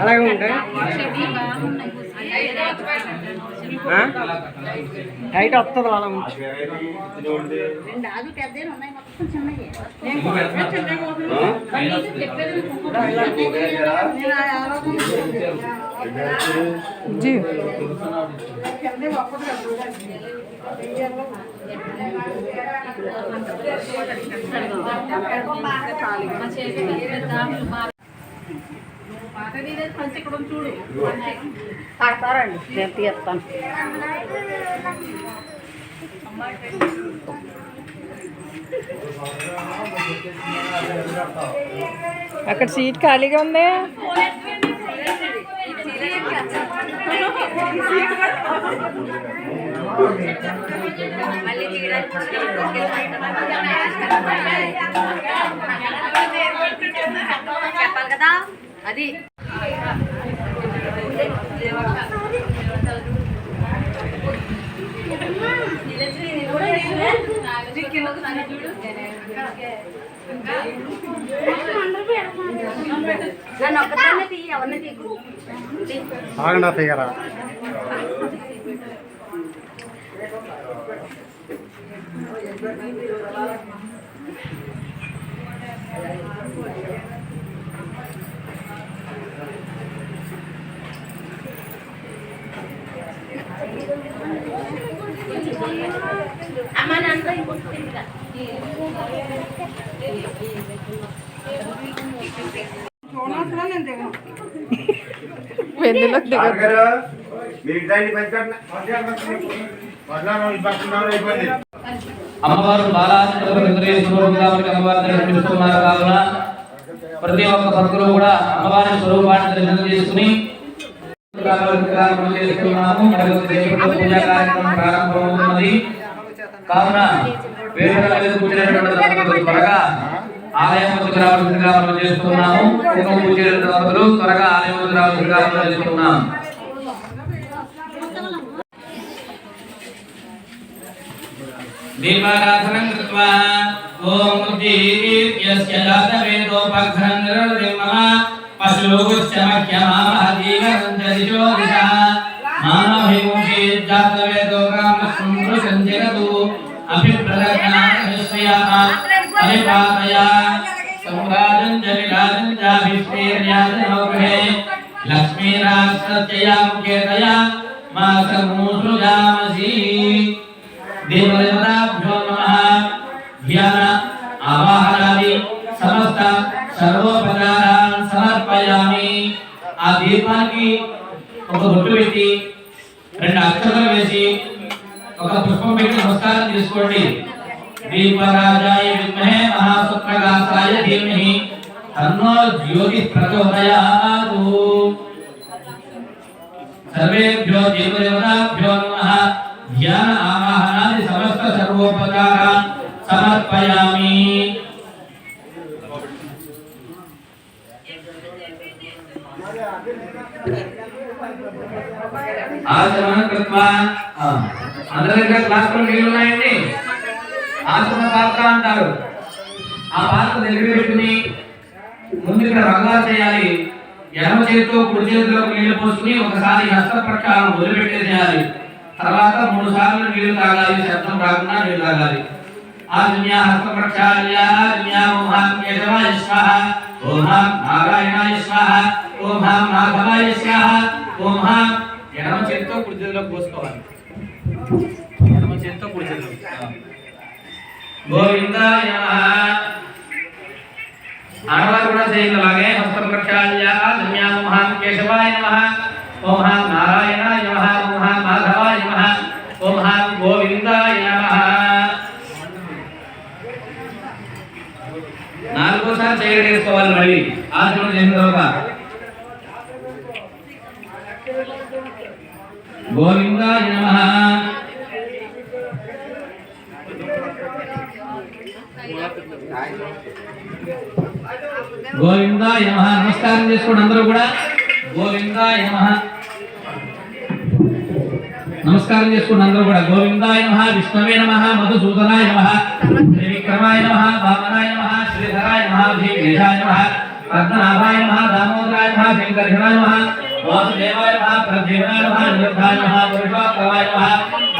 అలాగే ఉంటాయి. హైట్ వస్తుంది అలా ఉంచి పడతారండి నేను తీస్తాను అక్కడ సీట్ ఖాళీగా ఉంది? చెప్పాలి కదా అది నన్ను ఒక్కదాన్నే తీయి ఎవరిని తీకు ఆగండి ఫిగరా అమ్మ నాన్న ఇంకొక తిరిగిరా. వెన్నులోకి దిగదు అమ్మవారు బాలాచంద్రేశ్వరుడుగా అమ్మవారిని దర్శిస్తున్నారు కావున ప్రతి ఒక్క భక్తులు కూడా అమ్మవారి స్వరూపాన్ని దర్శనం చేసుకుని చేస్తున్నాము పూజా కార్యక్రమం ప్రారంభమవుతున్నది. కావున వేడుకల మీద త్వరగా ఆలయం వద్దకు రావాల్సిందిగా మనం చేస్తున్నాము. కుంకుమ పూజ దంపతులు త్వరగా ఆలయం వద్దకు రావాల్సిందిగా చేస్తున్నాము. देवाराधनं कृत्वा ॐ उद्दीर्यस्य जातवेदोपघ्नं नृर्दिमः पशुगुश्च मह्यमामः जीवनं च दिशोदितः मानभिमुखे जातवेदो कामस्वं वृषं जगतु अभिप्रदज्ञानश्रियापातया संराजं च विराजं चाभिष्ठेर्याजनौघे लक्ष्मीराक्षस्यया मुखे तया मा समूसृजामसि దేవదేవతాభ్యో నమః ధ్యాన ఆవాహనాది సమస్త సర్వోపచారాన్ సమర్పయామి ఆ దీపానికి ఒక బొట్టు పెట్టి రెండు అక్షరాలు వేసి ఒక పుష్పం పెట్టి నమస్కారం చేసుకోండి దీపరాజాయ విద్మహే మహాసుప్రకాశాయ ధీమహి తన్నో జ్యోతి ప్రచోదయాతు సర్వేభ్యో దేవదేవతాభ్యో నమః ధ్యాన ఆవాహనాది సమస్త సర్వోపచారాన్ సమర్పయామి. ఆచరణ కృత్వా అందరి దగ్గర గ్లాసులు నీళ్ళు ఉన్నాయండి? ఆచరణ పాత్ర అంటారు. ఆ పాత్ర దగ్గర పెట్టుకుని ముందు ఇక్కడ రంగా చేయాలి. ఎడమ చేతితో కుడి చేతిలో నీళ్ళు పోసుకుని ఒకసారి హస్త ప్రక్షాళన వదిలిపెట్టేసేయాలి. తర్వాత మూడు సార్లు నీళ్లు తాగాలి శబ్దం రాకుండా నీళ్లు తాగాలి ఆజ్ఞా హస్త ప్రక్షాళ్య ఆజ్ఞా ఓం కేశవాయ స్వాహ ఓం నారాయణాయ స్వాహ ఓం మాధవాయ స్వాహ ఓం ఎడమ చేతితో కుడి చేతిలో పోసుకోవాలి ఎడమ చేతితో కుడి చేతిలో గోవిందాయ నమః ఆడవారు కూడా చేయాలి అలాగే హస్తం ప్రక్షాళ్య ధన్యామ మహాం కేశవాయ నమః ఓం హాం నారాయణాయ నమః ఓం హాం మాధవాయ నమః ఓం హాం గోవిందాయ నమ నాలుగోసారి చేయడం వేసుకోవాలి మళ్ళీ. ఆశ్రమం చేసిన తర్వాత. గోవిందాయ నమ. గోవిందాయ నమ. నమస్కారం చేసుకోండి అందరూ కూడా. గోవిందాయ నమ. నమస్కారం చేసుకున్న అందరూ కూడా. గోవిందాయ నమ విష్ణవే నమ మధుసూదనాయ నమ త్రివిక్రమాయ నమ వామనాయ నమ శ్రీధరాయ నమ భీమేశాయ నమ పద్మనాభాయ నమ దామోదరాయ నమ శంకర్షణాయ నమ వాసుదేవాయ నమ ప్రద్యుమ్నాయ నమ నిరుద్ధాయ నమ పురుషోత్తమాయ నమ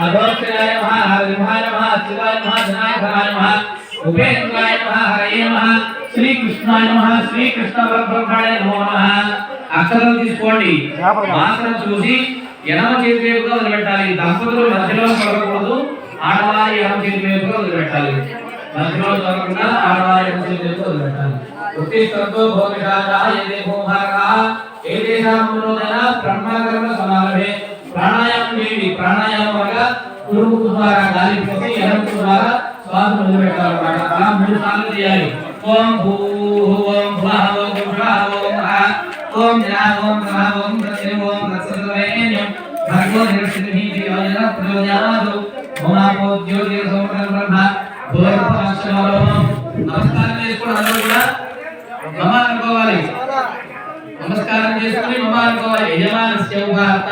అధోక్షరాయ నమ హరిమహాయ నమ అచ్యుతాయ నమ జనార్దనాయ నమ ఉపేంద్రాయ నమ హరయే నమ శ్రీకృష్ణాయ నమ శ్రీకృష్ణ పరబ్రహ్మణాయ నమో నమ. అక్షరం తీసుకోండి. వాసన చూసి ఎడమ చేతి వైపుగా వదిలిపెట్టాలి. దంపతులు మధ్యలో పడకూడదు ఆడవారి ఎడమ చేతి వైపుగా వదిలిపెట్టాలి. మధ్యలో దొరకకుండా ఆడవారి ఎడమ చేతి వైపుగా వదిలిపెట్టాలి. ఉత్తిష్టంతో భోగశాల ఏదే భూభాగ ఏదేశామునోదన బ్రహ్మకర్మ సమారభే. ప్రాణాయామం ఏమి ప్రాణాయామం అనగా కురుపు ద్వారా గాలి పోసి ఎడమ ద్వారా శ్వాస వదిలిపెట్టాలన్నమాట. అలా మూడు సార్లు చేయాలి. ఓం భూ ఓం భువః ఓం ఓం మహా ఓం జనా ఓం ఓం నమస్కారం చేసుకుని అందరూ కూడా మమ అనుకోవాలి నమస్కారం చేసుకుని మమ అనుకోవాలి యజమానస్య ఉభాత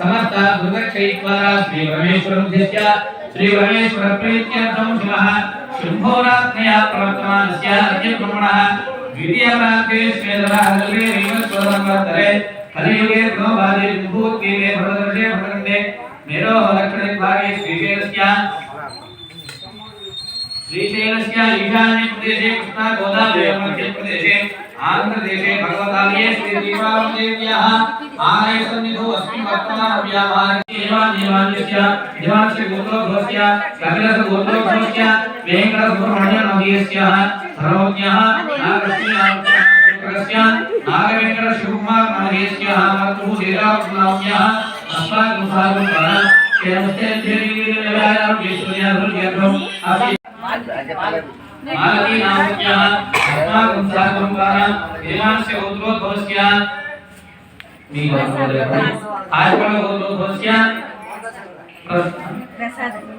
సమస్త దుర్గక్షైత్వారా శ్రీ పరమేశ్వరం ధ్యస్య శ్రీ పరమేశ్వర ప్రీత్యర్థం శివః శుంభోరాత్మయ ప్రవర్తమానస్య అద్య బ్రహ్మణः ద్వితీయప్రాప్తే శ్వేతరాజలే రీమస్వరంవర్తరే కలియుగే ప్రోభాదే हरियोगे ब्रह्मवादे भूतवीरे भरदर्शे भरदंडे मेरो लक्षण भागे श्रीशेषक्या श्रीशेषक्या ईशान्य प्रदेशे कृष्णा गोदावरी मध्य प्रदेशे आंध्र देशे भगवतालये श्री दीपावलीदेव्याः आरेशनिधो अस्मिन् वर्तमानव्यापारे देवादेवान्यस्य देवास्य गोत्रोद्भवस्य कपिलस्य गोत्रोद्भवस्य वेङ्कटसुब्रह्मण्यनमदीयस्य सर्वज्ञः नागस्मिन् तस्य नागवेन्द्र शिवकुमार महेश्यः मातुः लीलावृत्नाम्यः अस्माकं साधुः नमस्ते धीरीवीरनिलयां ईश्वर्या हृदयम् अपि मालती नामक्यः अस्माकं साधुः विमानस्य उद्भवस्य आज का पर उद्भवस्य प्रसाद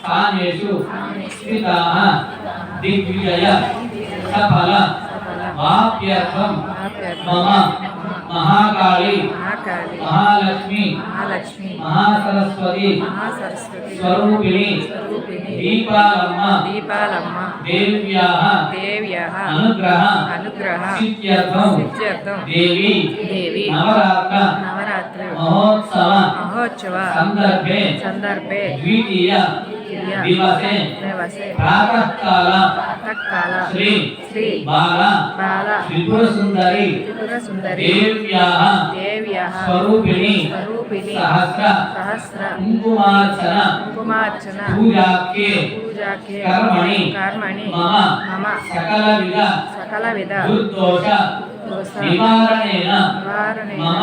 स्थानेषु स्थिताः। दिग्विजय सफल। वाप्यत्वं मम महाकाली। महालक्ष्मी। महासरस्वती। स्वरूपिणी। दीपालम्म। दीपालम्म। देव्याः। देव्याः। अनुग्रह। अनुग्रह। सिद्ध्यर्थं देवी। देवी। नवरात्र। नवरात्र। महोत्सव। महोत्सव। सन्दर्भे सन्दर्भे द्वितीय। ದಿವಸೆ ಪ್ರಾತಃಕಾಲ ಶ್ರೀ ಬಾಲ ತ್ರಿಪುರ ಸುಂದರಿ ದೇವ್ಯಾಹ ಸ್ವರೂಪಿಣಿ ಸಹಸ್ರ ಕುಂಕುಮಾರ್ಚನ ಪೂಜಾಕ್ಕೆ ಕರ್ಮಣಿ ಮಮ ಸಕಲವಿಧ ದುರ್ದೋಷ ನಿವಾರಣೇನ ಮಮ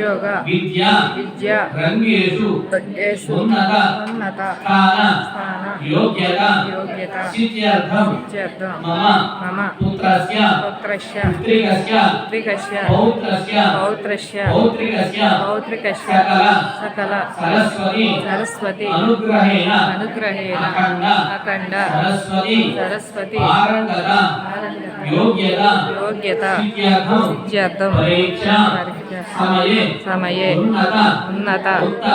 ಉದ್ಯೋಗ ವಿದ್ಯಾ ವಿದ್ಯಾ ರಂಗೇಶು ರಂಗೇಶು ಉನ್ನತ ಉನ್ನತ ಸ್ಥಾನ ಸ್ಥಾನ ಯೋಗ್ಯತ ಯೋಗ್ಯತ ಸಿದ್ಧಾರ್ಥಂ ಸಿದ್ಧಾರ್ಥಂ ಮಮ ಮಮ ಪುತ್ರಸ್ಯ ಪುತ್ರಸ್ಯ ಪುತ್ರಿಕಸ್ಯ ಪುತ್ರಿಕಸ್ಯ ಪೌತ್ರಸ್ಯ ಪೌತ್ರಸ್ಯ ಪೌತ್ರಿಕಸ್ಯ ಪೌತ್ರಿಕಸ್ಯ ಸಕಲ ಸಕಲ ಸರಸ್ವತಿ ಸರಸ್ವತಿ ಅನುಗ್ರಹೇಣ ಅನುಗ್ರಹೇಣ ಅಖಂಡ ಅಖಂಡ ಸರಸ್ವತಿ ಸರಸ್ವತಿ ಆರಂಗದ ಆರಂಗದ ಯೋಗ್ಯತ ಯೋಗ್ಯತ ಸಿದ್ಧಾರ್ಥಂ ಪರೀಕ್ಷಾ వ్యాపార వ్యవసాయ వ్యవసాయ ఉద్యోగ ఉద్యోగ విద్య విద్య రంగేషు యేసు ఉన్నత ఉన్నత స్థాన స్థాన యోగ్యత యోగ్యత సిద్ధ్యర్థం సిద్ధ్యర్థం మమ మమ పుత్రస్య పుత్రస్య పుత్రికస్య పుత్రికస్య పౌత్రస్య పౌత్రస్య పౌత్రికస్య పౌత్రికస్య సకల సకల సరస్వతి సరస్వతి అనుగ్రహేణ అనుగ్రహేణ అఖండ అఖండ సరస్వతి సరస్వతి పారంగత యోగ్యత యోగ్యత సిద్ధ్యర్థం సిద్ధ్యర్థం పరీక్ష పరీక్ష సమయే సమయే ఉన్నత ఉన్నత ఉత్తమ ఉత్తమ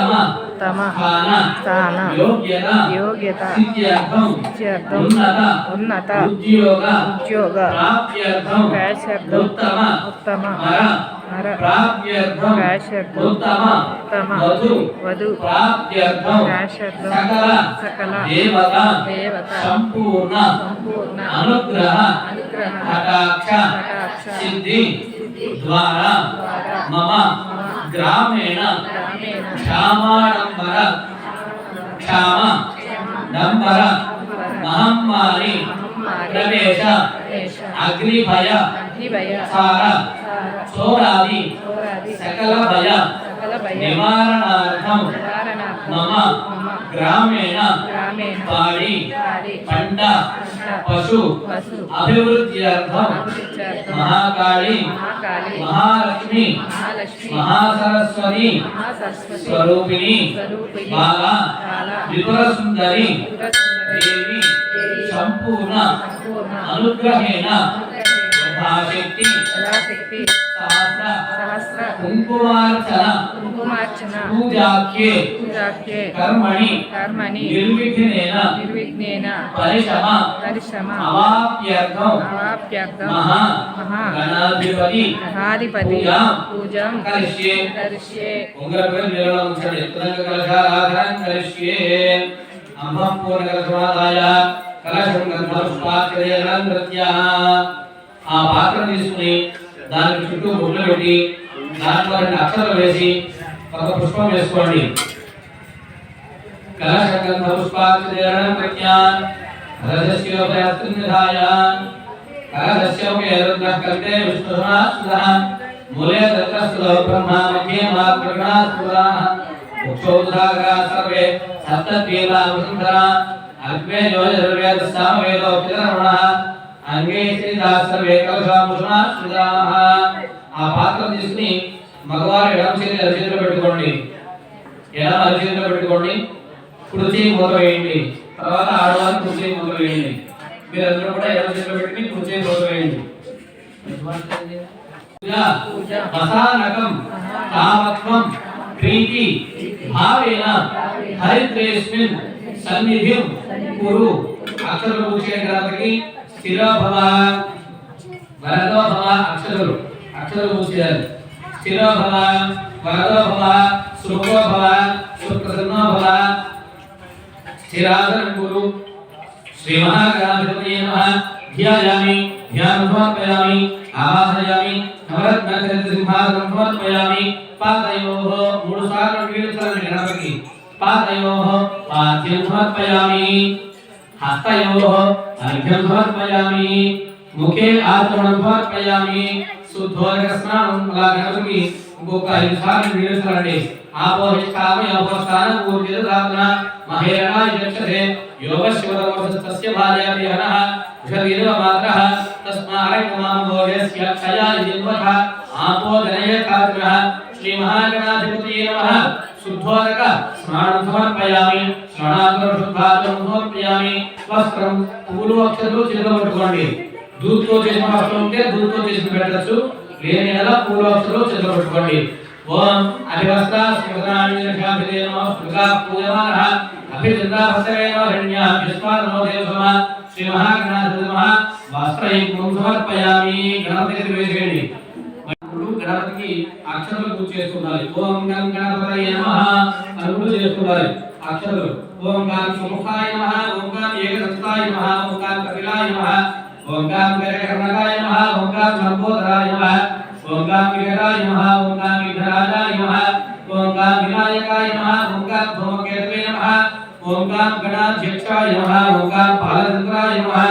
స్థాన స్థాన యోగ్యత యోగ్యత సిద్ధ్యర్థం సిద్ధ్యర్థం ఉన్నత ఉన్నత ఉద్యోగ ఉద్యోగ ప్రాప్త్యర్థం ప్రాప్త్యర్థం ఉత్తమ ఉత్తమ వర వర ప్రాప్త్యర్థం ప్రాప్త్యర్థం ఉత్తమ ఉత్తమ వధు వధు ప్రాప్త్యర్థం ప్రాప్త్యర్థం సకల సకల దేవత దేవత సంపూర్ణ సంపూర్ణ అనుగ్రహ అనుగ్రహ కటాక్ష కటాక్ష సిద్ధి ద్వారా మమ గ్రామేణ గ్రామేణ క్షామాడంబర క్షామ డంబర మహమ్మారి ప్రవేశ ప్రవేశ అగ్నిభయ అగ్నిభయ సార చోరాది చోరాది సకల భయ సకల భయ నివారణార్థం నివారణార్థం మమ మమ గ్రామేణ గ్రామేణ పాడి పాడి పంట పంట పశు పశు అభివృద్ధ్యర్థం అభివృద్ధ్యర్థం మహాకాళి మహాకాళి మహాలక్ష్మి మహాలక్ష్మి మహాసరస్వతి మహాసరస్వతి స్వరూపిణి స్వరూపిణి బాల బాల విపుల సుందరి సురసుందరి దేవి దేవి సంపూర్ణ సంపూర్ణ అనుగ్రహేణ అనుగ్రహేణ యథాశక్తి యథాశక్తి సహస్ర సహస్ర కుంకుమార్చన కుంకుమార్చన పూజాఖ్యే పూజాఖ్యే కర్మణి కర్మణి నిర్విఘ్నేన నిర్విఘ్నేన పరిశ్రమ పరిశ్రమ అవాప్యర్థం అవాప్యార్థం మహా మహా గణాధిపతి మహాధిపతి పూజాం పూజం కరిష్యే దర్శ్యే ఉంగరపేరు నీళ్ళలో ఉంచండి ఎత్తుదంగ కలశారాధనం కరిష్యే అమ్మం పూర్ణ కలశమాదాయ కలశం గంధపుష్పాచరేణ నృత్య ఆ పాత్ర తీసుకుని దానికి చుట్టూ గుడ్లు పెట్టి దాంట్లో రెండు అక్షరాలు వేసి ఒక పుష్పం వేసుకోండి కలశం గంధపుష్పాచరేణ నృత్య రజస్యోపయాత్రినిధాయ కలశస్యోపయరుద్రః కల్పే విష్ణుసమాశ్రుతః మూలే దత్తస్థులో బ్రహ్మ మధ్యే సర్వే సప్తద్వీలా వసుంధరా యోజర్వేద ఆ పాత్ర తీసుకుని మగవారు ఎడమ చేతి అరిచేతిలో పెట్టుకోండి. ఎడమ అరిచేతిలో పెట్టుకోండి. కుడి మూత వేయండి. తర్వాత ఆడవారు కుడి మూత వేయండి. మీరు అందరూ కూడా ఎడమ చేతిలో పెట్టుకుని కుడి మూత వేయండి. మసానకం కామత్వం ప్రీతి భావేన హరిత్రేస్మిన్ సన్నిధిం కురు అక్షరం పూజే గ్రంథకి స్థిర భవ వరదో భవ అక్షరులు అక్షరం పూజేయాలి స్థిర భవ వరదో భవ సుఖో భవ సుప్రసన్నో భవ స్థిరాసనం కురు శ్రీ మహాగణాధిపతి నమః ధ్యాయామి ధ్యానం సమర్పయామి ఆవాహయామి నవరత్న సింహాసనం సమర్పయామి. పాదయోః మూడు సార్లు పీడించాలని గణపతికి. పాదయోః పాద్యం సమర్పయామి. हस्तयोः अर्घ्यं समर्पयामि, मुखे आसमणं समर्पयामि शुद्धोर्घस्नानं लाघवमि गोकायुषामि निरसरणे आपोहिष्ठामि अपोष्ठानं पूर्जितधाम्ना महेरणा यक्षते योगशिवदवसस्तस्य भार्याभिहनः विषदीर्वमात्रः तस्मारकमामोजस्य क्षया जिन्वः आपो जनयकाग्रः श्रीमहागणाधिपतये नमः, शुद्धोदकः స్నానం సమర్పయామి స్నానాంతరం శుద్ధాచరం సమర్పయామి వస్త్రం పూలు అక్షతలు చేతిలో పట్టుకోండి. దూత్తో చేసిన వస్త్రం ఉంటే దూత్తో చేసి పెట్టచ్చు. లేని నెల పూలు అక్షతలు చేతిలో పట్టుకోండి. ఓం అభివస్త స్మృతాని శ్రీ మహాగణాధిపతి నమః వస్త్రయం సమర్పయామి గణపతికి వేసేయండి గణపతికి అక్షరాలు పూజ చేస్తుండాలి ఓం గం గణపతయ నమః అనుడు చేస్తుండాలి అక్షరాలు ఓం గం సుముఖాయ నమః ఓం గం ఏకదంతాయ నమః ఓం గం కపిలాయ నమః ఓం గం గరకర్ణకాయ నమః ఓం గం లంబోదరాయ నమః ఓం గం విఘరాయ నమః ఓం గం విఘరాజాయ నమః ఓం గం వినాయకాయ నమః ఓం గం ధూమకేతవే నమః ఓం గం గణాధ్యక్షాయ నమః ఓం గం బాలచంద్రాయ నమః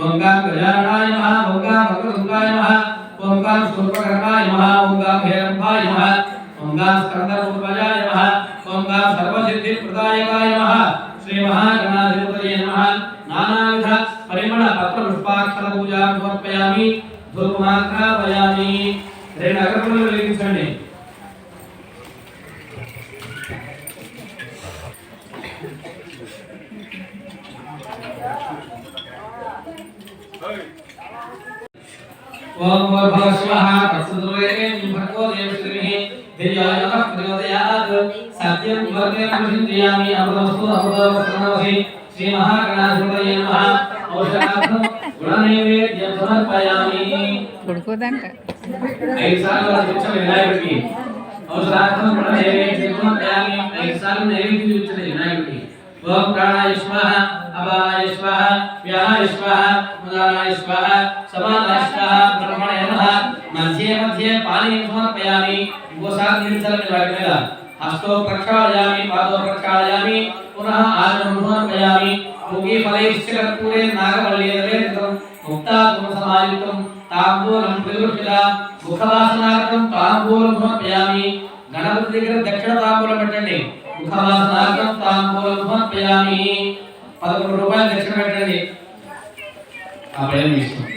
ఓం గం గజాననాయ నమః ఓం గం వక్రతుంగాయ నమః ఓం గం శూర్పకర్ణాయ నమః ఓం గం హేరంబాయ నమః ఓం గం స్కందరూపాయ నమః ఓం గం సర్వసిద్ధి ప్రదాయకాయ నమః శ్రీ మహాగణాధిపతయే నమః నానావిధ పరిమళ పత్ర పుష్పాక్షర పూజా సమర్పయామి ధూపమాగ్రాపయామి రెండు అగరబత్తులు వెలిగించండి ఓం ओम भवस्वः तत्सदुर्वें भगवदेवश्रीः दिव्याय नमः प्रचोदयात् सत्यं वर्गेण प्रसिद्धयामि अमृतमस्तु अमृतवस्त्रनवसि श्रीमहागणाधिपतये नमः औषधार्थं गुणनैवेद्यं समर्पयामि ऐसा वृक्षं विनायकटी औषधार्थं गुणनैवेद्यं समर्पयामि ऐसा नैवेद्यं विनायकटी సమర్పయామి ఐదు సార్లు నైవేద్యం చూపించండి వినాయకుడికి ఓం ప్రాణాయ స్వాహ అపానాయ స్వాహ వ్యానాయ స్వాహ ఉదానాయ స్వాహ సమానాయ స్వాహ బ్రహ్మణే నమః మధ్య మధ్య పానీయం సమర్పయామి ఇంకోసారి నిలిచాలని వాటి మీద హస్తో ప్రక్షాళయామి పాదో ప్రక్షాళయామి పునః ఆచమనం సమర్పయామి ముఖీ ఫలైశ్చ కర్పూరే నాగవల్లేదలే ముక్తాత్మ సమాయుక్తం తాంబూలం ప్రతివృష్టిత ముఖవాసనార్థం తాంబూలం సమర్పయామి గణపతి దగ్గర దక్షిణ తాంబూలం పెట్టండి ముఖవాసనార్థం తాంబూలం సమర్పయామి పదకొండు రూపాయలు దక్షిణ పెట్టండి ఆ భయం ఇష్టం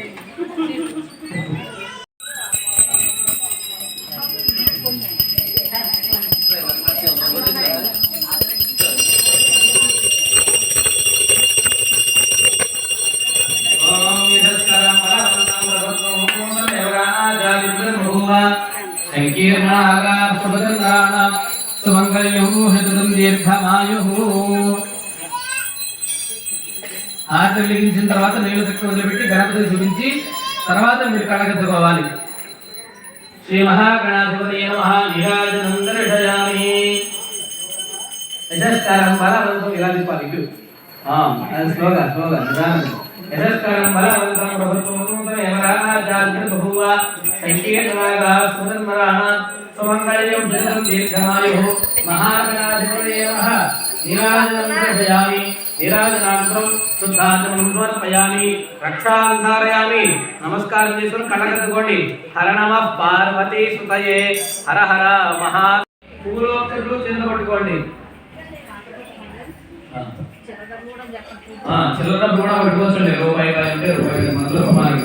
ఓం యశస్కరం బలవంతం దీర్ఘమాయు. ఆర్డర్ వెలిగించిన తర్వాత నీళ్ళు తక్కువ వదిలిపెట్టి గణపతి చూపించి తర్వాత మీరు కళ్ళగద్దుకోవాలి శ్రీ మహాగణాధిపతి నమః దర్శయామి యశస్కారం బలవంతం ఇలా తిప్పాలి ఇటు. స్లోగా స్లోగా నిదానం యశస్కారం బలవంతం ప్రభుత్వం యమరాజాజ్ఞ బహువ సంకీర్ణమాగా సుధర్మరాణ సుమంగళ్యం శతం దీర్ఘమాయు మహాగణాధిపతి నీరాజనం దర్శయామి నీరాజనానంతరం శుద్ధాచమనం సమర్పయామి రక్షాంధారయామి నమస్కారం చేసుకుని కళ్ళకద్దుకోండి హర నమ పార్వతీ సుతయే హర హర మహా పూలోక్తులు చిన్న పట్టుకోండి చిల్లర కూడా పెట్టుకోవచ్చండి. రూపాయి కాదు అంటే రూపాయి మనలో సమానం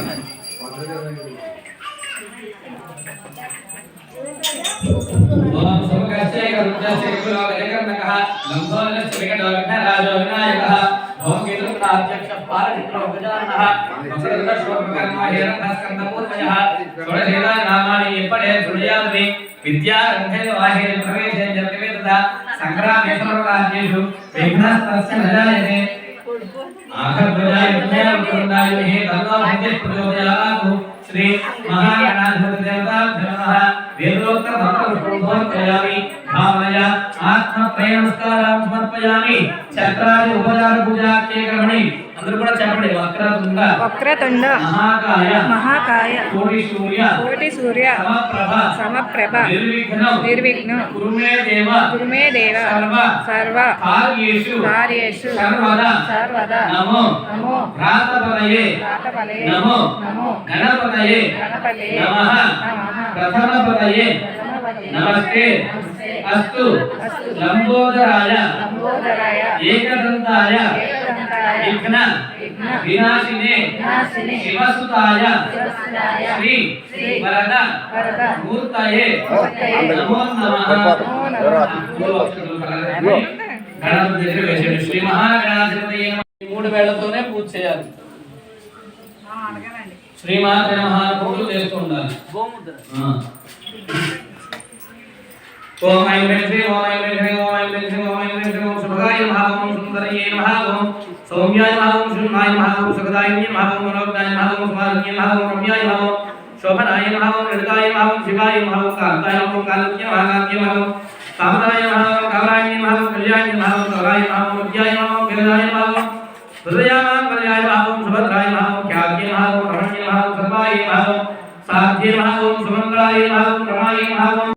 విద్యారంభే వాహే ప్రవేశం జరిగిన తథా సంగ్రామే విఘ్నస్తస్య నజాయతే ఆఖర్ధ్వజాయ విద్యావృందాయ మహే తన్నో శ్రీ మహాగణాధిపతి వేదోక్త ఆత్మ ప్రేమ నమస్కారం సమర్పయామి చక్రాది ఉపచార పూజాఖ్యేకమణి అందరూ కూడా చెప్పండి వక్రతుండ. వక్రతుండ. మహాకాయ. మహాకాయ. కోటి సూర్య కోటి సూర్య సమప్రభ. సమప్రభ. నిర్విఘ్నం. నిర్విఘ్నం. కురుమే దేవ. గురుమే దేవ. సర్వ. సర్వ. కార్యేషు. కార్యేషు. సర్వదా. సర్వదా. నమో. నమో. భ్రాతపదయే ప్రాతఫలే నమో. నమో. గణపతయే గణపతే నమః. ప్రథమపదే నమస్తే. నమస్తే. అస్తు. అస్తు. లంబోదరాయ. లంబోదరాయ. ఏకదంతాయ. ఏకదంతాయ. విఘ్న విఘ్న వినాశినే వినాశినే శివసుతాయ శివసుతాయ శ్రీ శ్రీ వరద వరద మూర్తయే మూర్తయే నమో నమః నమో నమః గణపతి దగ్గర వేసాడు శ్రీ మహాగణాధిపతి ఈ మూడు వేళ్లతోనే పూజ చేయాలి శ్రీమాత నమః పూజలు చేస్తూ ఉండాలి ఆ. ఓం ఐం హ్రీం శ్రీం ఓం ఐం హ్రీం శ్రీం ఓం ఐం హ్రీం శ్రీం ఓం ఐం హ్రీం శ్రీం ఓం శుభగాయ నమః ఓం సుందరయే सौम्याय महावम शुन्नाय महावम सुखदायिन्य महावम मनोदाय महावम सुमारण्य महावम रम्याय महावम शोभनाय महावम हृदय महावम शिवाय महावम कांताय महावम कालज्ञ महाकांत्य महावम कामदाय महावम कामरायन्य महावम कल्याण महावम सौराय महावम रज्ञाय महावम गिरदाय महावम हृदयामान कल्याण महावम सुभद्राय महावम ख्यात्य महावम रमण्य महावम सर्वाय महावम साध्य महावम सुमंगलाय महावम रमाय महावम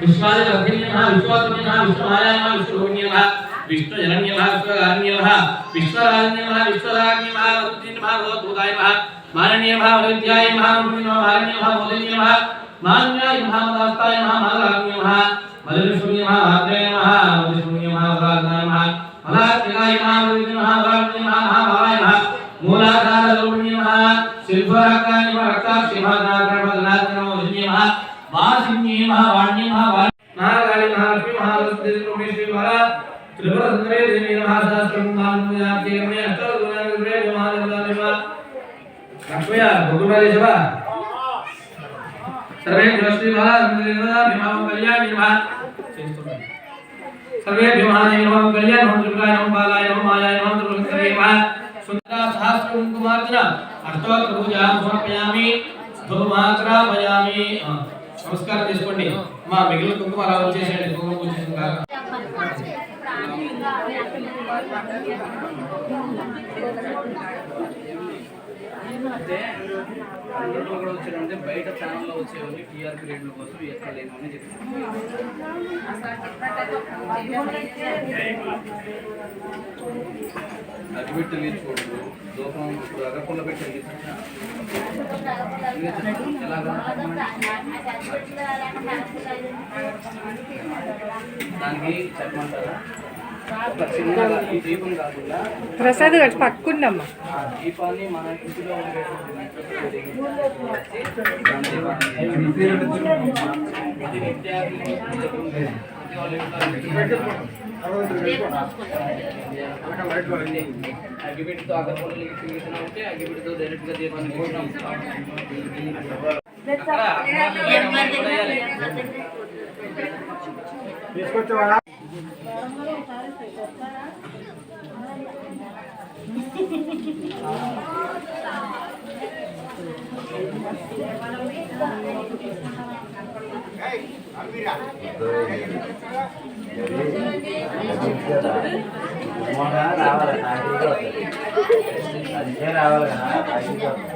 विश्वाय रथिन्य महाविश्वात्मन्य महाविश्वमाय महाविश्वरोहिण्य महावम विष्णुजनन्य अरण्य नमः विश्वराजन्य नमः विश्वराज्ञ नमः वरुद्धि नमः भूताय नमः माननीय नमः वरुद्ध्याय नमः रूपिणे नमः माननीय नमः मोदिनी नमः मान्याय नमः मदास्ताय नमः मदाराग्ञ नमः मदविष्णुने नमः भाद्रे नमः मदविष्णुने नमः वराग्नाय नमः फलाग्निनाय नमः वरुद्धि नमः वराग्ने नमः महाभावाय नमः मूलाधार रूपिणे नमः शिल्परकाय नमः रक्ताक्षि नमः नागरणपदनाथ नमः वरुद्धि नमः वासिन्ये नमः वाण्ये नमः महाकाली नमः త్రిపుర దేవి నమః లక్ష్మయ భగవాన్ సర్వే జ్యోష్టి కళ్యాణి సర్వే భీమాయ నమః కళ్యాణ నమః త్రిపురాయ నమః బాలాయ నమః మాయాయ నమః త్రిపురసుందరే నమః సుందర సహస్రం కుమార్తెన అష్టోత్తర పూజాం సమర్పయామి ధూమాగ్రాపయామి నమస్కారం చేసుకోండి. మా మిగిలిన కుంకుమ అలా వచ్చేసేయండి. కుంకుమ పూజ అంటే అందరిలో కూడా వచ్చారంటే బయట ఛానల్లో వచ్చేవన్నీ టీఆర్పీ రేట్ల కోసం ఎక్కడ లేదని చెప్తాను అగ్గిపెట్టి వెలిగించుకోవద్దు దూపం ఇప్పుడు అగరపుల్ల పెట్టి వెలిగించా ఎలాగా దానికి చెప్పమంటారా? ప్రసాద్ గారు పట్టుకుందమ్మా ఆ దీపాన్ని మన ఇంటిలో అగరపల్లి ఉంటే. అక్కడ తీసుకొచ్చావా రావాలి రావాలి కదా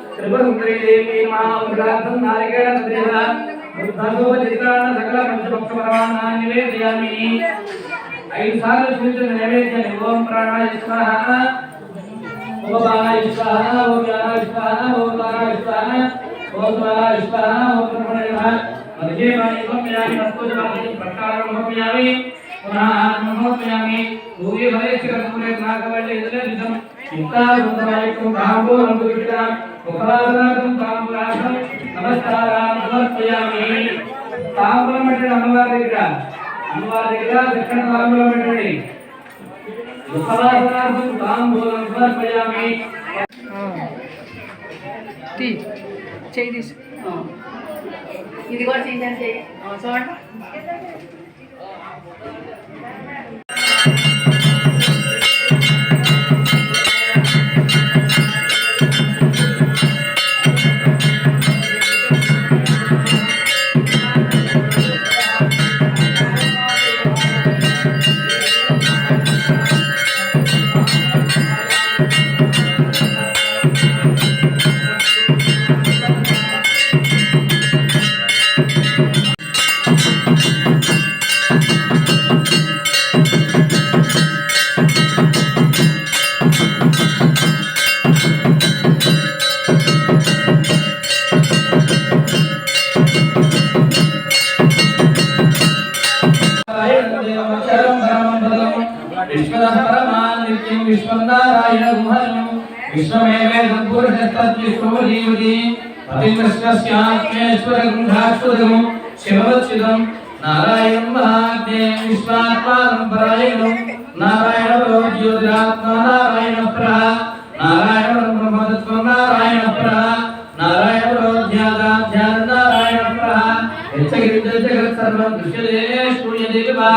కథ చెప్పమంటారు పూర్వార్థే సుహృతి తస్మాత్ పూర్వార్థే ఐదు సార్లు చూసిన నైవేద్యాన్ని ఓం ప్రాణాయ స్వాహ ఓం బాణాయ స్వాహ ఓం జ్ఞానాయ స్వాహ ఓం దానాయ స్వాహ ఓం స్వాహాయ స్వాహ ఓం బ్రహ్మణే నమః మధ్యే వాణి హోమ్యామి నమస్కృతామి ప్రకారం హోమ్యామి పునః ఆత్మహోమ్యామి భూమి భవేశ్వరమునే నాగవల్లి ఎదురదితం చిత్తారుందరాయకం కాంబోరం దుర్గితాం ముఖాసనాథం తాంబూలాసం నమస్కారం సమర్పయామి. తాంబూలం పెట్టండి అమ్మవారి దగ్గర. అమ్మవారి దగ్గర దక్షిణ తాంబూలం పెట్టండి ముఖాసనాథం తాంబూలం సమర్పయామి చేయి తీసు. ఇది కూడా చేయండి చేయి చూడండి. Thank you. శివవచ్చిదం నారాయణం మహాజ్ఞేయం విశ్వాత్మానం పరాయణం నారాయణ జ్యోతిరాత్మ నారాయణ ప్రహ నారాయణ బ్రహ్మతత్వం నారాయణ ప్రహ నారాయణ ధ్యాన నారాయణ ప్రహ యచ్చగిరిజగత్ సర్వం దృశ్యతే శ్రూయతే వా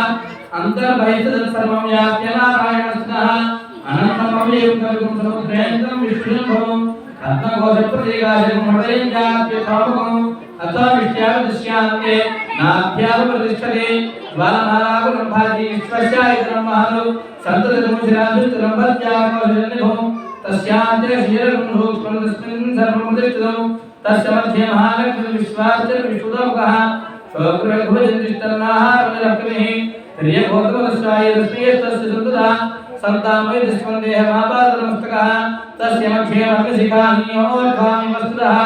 అంతర్బహితద్ సర్వం వ్యాప్య నారాయణస్తః అనంతమవ్యయం కవిగుం సముద్రేంద్రం విష్ణుభవం రత్నకోశప్రతీకాశం హృదయం జాప్య పాపకం అత విష్యాదృశ్యాంతే నాభ్యాల ప్రతిష్టతే బాలమాలాగుణం భాతి విశ్వస్యాయుధం మహలు సంతతముశిరాదుస్తరం భత్యాకోశనిభం తస్యాంతే శిరగుణో స్మృతస్మిన్ సర్వముదితం తస్య మధ్య మహాలక్ష్మి విశ్వాస విశుద్ధముఖః స్వగృహభుజనిష్టన్నాహారమిరక్మిః త్రియభూతమదస్వాయ తస్మేతస్య సంతదా సంతామయ దుష్మందేహ మాపాదనమస్తకः తస్య మధ్యే మర్మశిఖాన్యోర్ధ్వామి వస్తుతः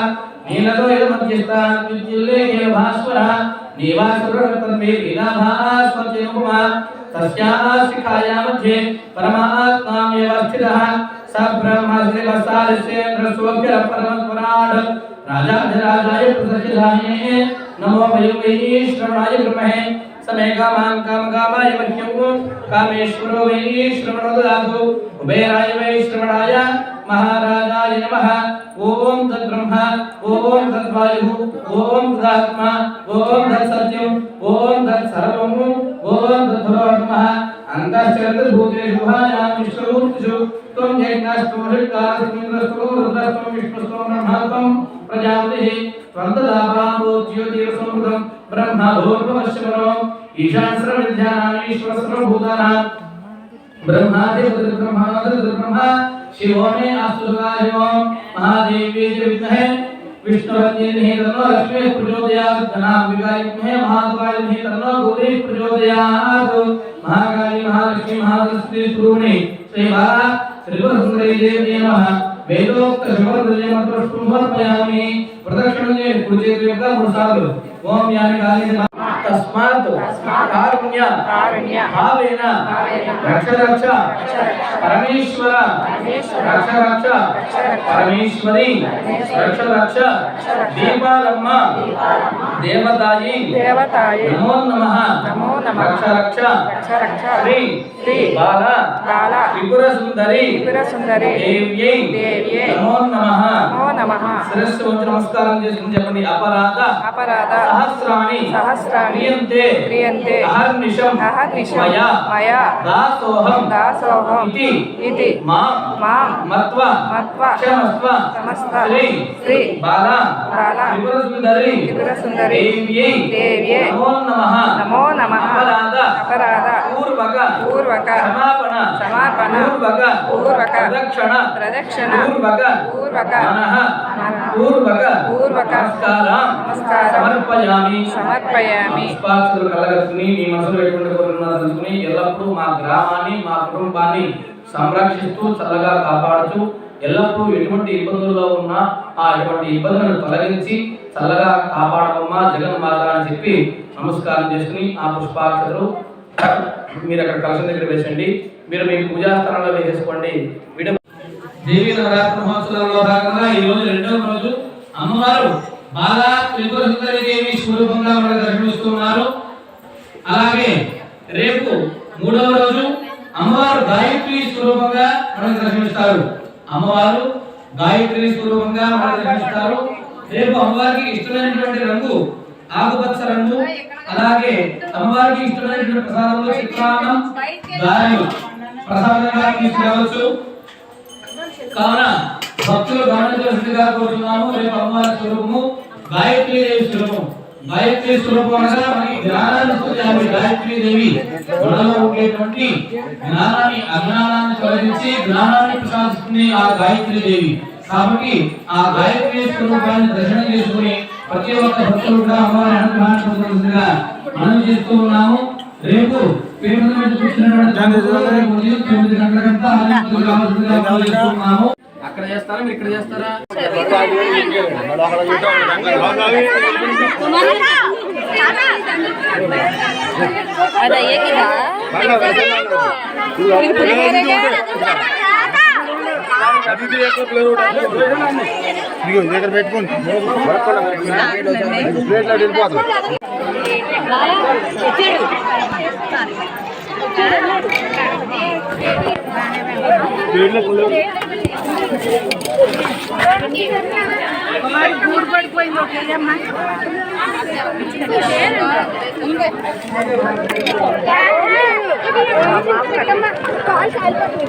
నీలలోయ మధ్యస్థాన్ విద్యుల్లేఖేన భాస్వరः నీవాసురతన్మే వీణాభాస్మత్యనుపమా తస్యాः శిఖాయా మధ్యే పరమాత్మామేవ స్థితः స బ్రహ్మ శ్రీవత్సాలిసేంద్ర సోభ్య పరమస్వరాడ్ राजाधिराजाय प्रसज्जधाये नमो वै श्रवणाय ब्रह्महे समे कामां कामकामाय मह्यं कामेश्वरो वै श्रवणो ददातु कुबेराय वै श्रवणाय महाराजाय नमः। ओम तद्ब्रह्म, ओम तद्वायु, ओम तदात्मा, ओम तत्सत्यम, ओम तत्सर्वम, ओम तद्भगवत्मः अन्तश्चरद्भूतेषु भायां विश्वरूपेषु। त्वं यज्ञास्तोषिकास्मिन्द्रस्तो रुद्रस्त्वं विष्णुस्त्वं ब्रह्मात्वं प्रजापतिः। त्वं तदाभावो ज्योतिरसंहृतं ब्रह्मा भूर्भवश्यवरो ईशास्त्रविद्यानाम् ईश्वरस्त्रभूतानां ब्रह्मादिवद्ब्रह्मादिर्ब्रह्मा शिवोमे अस्तुका शिवम महादेवी च विद्महे विष्णुपत्नी महे तन्नो लक्ष्मी प्रचोदयात् धनाम्बिकाय महे महाकाली महे तन्नो गौरी प्रचोदयात्। महाकाली, महालक्ष्मी महासरस्वती स्वरूपिणी श्री बाला त्रिपुरसुंदरी देवी नमः। वेदोक्त शुभद्रव्यमत्र शुभर्पयामि प्रदक्षिणले कुचित्रियुक्त पुरुषालु ఓం యాని కాళీ తస్మాత్ కారుణ్య. భావేన రక్ష రక్ష పరమేశ్వర. రక్ష రక్ష పరమేశ్వరి. రక్ష రక్ష దీపాలమ్మ. దేవతాయి. నమో నమః. రక్ష రక్ష శ్రీ. బాల. త్రిపుర సుందరి దేవ్యై. నమో నమః. శిరస్సు వంచి నమస్కారం చేసుకుని చెప్పండి. అపరాధ. అపరాధ. सहस्राणि सहस्राणि क्रियन्ते। क्रियन्ते। अहर्निशम्। अहर्निशं मया। मया। दासोऽहं दासोऽहम्। इति। इति। माँ माँ मत्वा। मत्वा। क्षमस्व। क्षमस्व। श्री श्री बाला बाला विपुरसुन्दरी विपुरसुन्दरी देव्यै। देव्यै। नमो नमः। नमो नमः। अपराध। अपराध। पूर्वक। पूर्वक। समापन। समापन। पूर्वक। पूर्वक। प्रदक्षिण। प्रदक्षिण। पूर्वक। పూర్వక పూర్వక పూర్వక నమస్కారం. సమర్పయామి. సమర్పయామి. పుష్పాక్షులు కలగట్టుకుని మీ మనసులో ఎటువంటి కోరుకున్నా తెలుసుకుని ఎల్లప్పుడూ మా గ్రామాన్ని మా కుటుంబాన్ని సంరక్షిస్తూ చల్లగా కాపాడుతూ ఎల్లప్పుడూ ఎటువంటి ఇబ్బందుల్లో ఉన్నా ఆ ఎటువంటి ఇబ్బందులను తొలగించి చల్లగా కాపాడమమ్మా జగన్మాత అని చెప్పి నమస్కారం చేసుకుని ఆ పుష్పాక్షలు మీరు అక్కడ కలశం దగ్గర వేసండి మీరు మీ పూజా స్థలంలో వేసేసుకోండి. విడ దేవి నవరాత్రి మహోత్సవంలో భాగంగా ఈ రోజు రెండవ రోజు అమ్మవారు బాలా త్రిపుర సుందరి దేవి స్వరూపంగా మనకు దర్శనమిస్తున్నారు. అలాగే రేపు మూడవ రోజు అమ్మవారు గాయత్రి స్వరూపంగా మనకు దర్శనమిస్తారు. అమ్మవారు గాయత్రి స్వరూపంగా మనకు దర్శనమిస్తారు. రేపు అమ్మవారికి ఇష్టమైనటువంటి రంగు ఆకుపచ్చ రంగు అలాగే అమ్మవారికి ఇష్టమైనటువంటి ప్రసాదంలో చిత్రాన్నం దారి ప్రసాదంగా తీసుకురావచ్చు. కావున భక్తులు గమనించవలసిందిగా కోరుతున్నాము రేపు అమ్మవారి స్వరూపము గాయత్రీ దేవి స్వరూపం గాయత్రీ స్వరూపం అనగా మనకి జ్ఞానాన్ని ఇస్తుంది ఆమె దేవి. మనలో ఉండేటువంటి జ్ఞానాన్ని అజ్ఞానాన్ని తొలగించి జ్ఞానాన్ని ప్రసాదిస్తుంది ఆ గాయత్రీ దేవి. కాబట్టి ఆ గాయత్రీ స్వరూపాన్ని దర్శనం చేసుకుని ప్రతి ఒక్క భక్తులు కూడా అమ్మవారి అనుగ్రహాన్ని పొందవలసిందిగా మనం చేస్తూ ఉన్నాము. రేపు అక్కడ చేస్తారా? మీరు ఇక్కడ చేస్తారా? అది అయ్యేకిదా ఇదిగో ఇది దగ్గర పెట్టుకోండి. ప్లేట్లో వెళ్ళిపోతుంది. మరి గూడు పడిపోయింది ఒకయ్యమ్మా కాల్ కాలిపోతుంది